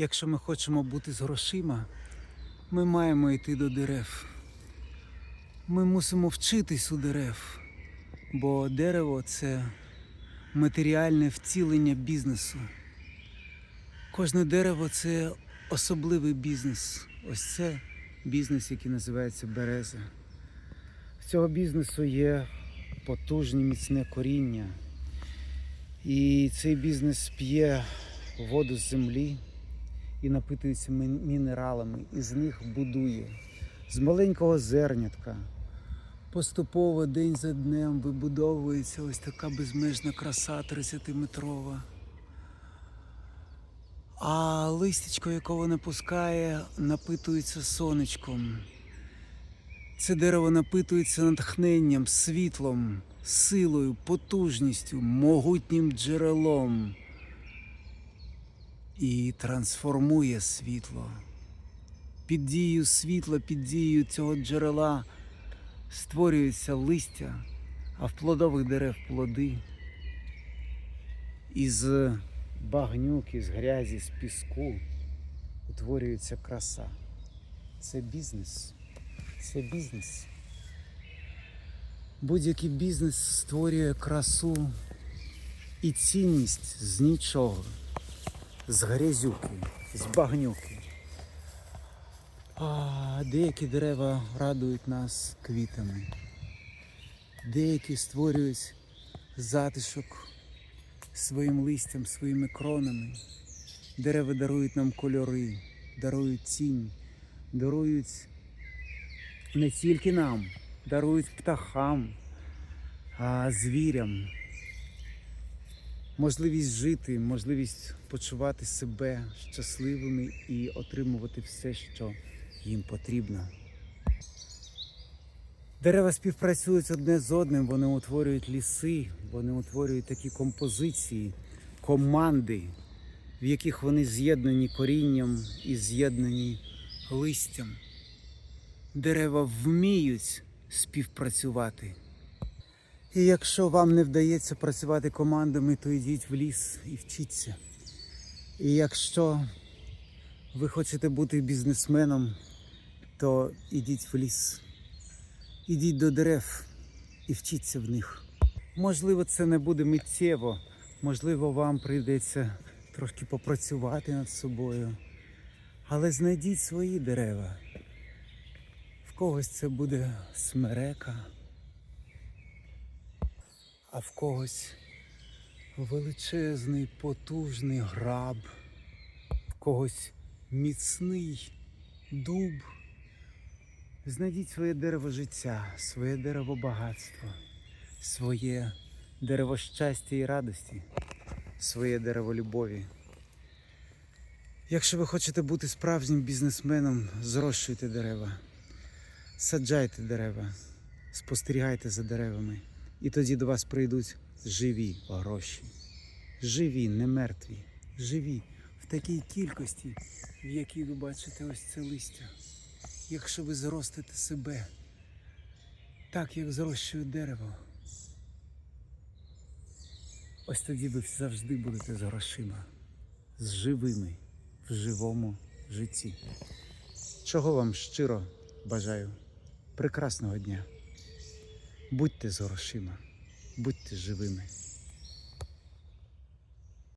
Якщо ми хочемо бути з грошима, ми маємо йти до дерев. Ми мусимо вчитись у дерев, бо дерево це матеріальне втілення бізнесу. Кожне дерево це особливий бізнес. Ось це бізнес, який називається береза. В цього бізнесу є потужне міцне коріння. І цей бізнес п'є воду з землі і напитується мінералами, і з них будує. З маленького зернятка поступово день за днем вибудовується ось така безмежна краса 30-метрова. А листячко, яке вона пускає, напитується сонечком. Це дерево напитується натхненням, світлом, силою, потужністю, могутнім джерелом і трансформує світло. Під дією світла, під дією цього джерела створюється листя, а в плодових дерев плоди. Із багнюки, з грязі, з піску утворюється краса. Це бізнес. Це бізнес. Будь-який бізнес створює красу і цінність з нічого, з грязюки, з багнюки. А деякі дерева радують нас квітами, деякі створюють затишок своїм листям, своїми кронами. Дерева дарують нам кольори, дарують тінь, дарують не тільки нам, дарують птахам, а звірям. Можливість жити, можливість почувати себе щасливими і отримувати все, що їм потрібно. Дерева співпрацюють одне з одним, вони утворюють ліси, вони утворюють такі композиції, команди, в яких вони з'єднані корінням і з'єднані листям. Дерева вміють співпрацювати. І якщо вам не вдається працювати командами, то йдіть в ліс і вчіться. І якщо ви хочете бути бізнесменом, то ідіть в ліс, ідіть до дерев і вчіться в них. Можливо, це не буде миттєво, можливо, вам прийдеться трошки попрацювати над собою. Але знайдіть свої дерева. В когось це буде смерека, а в когось величезний потужний граб, в когось міцний дуб. Знайдіть своє дерево життя, своє дерево багатства, своє дерево щастя і радості, своє дерево любові. Якщо ви хочете бути справжнім бізнесменом, зрощуйте дерева, саджайте дерева, спостерігайте за деревами, і тоді до вас прийдуть живі гроші. Живі, не мертві, живі в такій кількості, в якій ви бачите ось це листя. Якщо ви зростите себе, так як зрощує дерево, ось тоді ви завжди будете з грошима, з живими в живому житті. Чого вам щиро бажаю? Прекрасного дня. Будьте з грошима, будьте живими.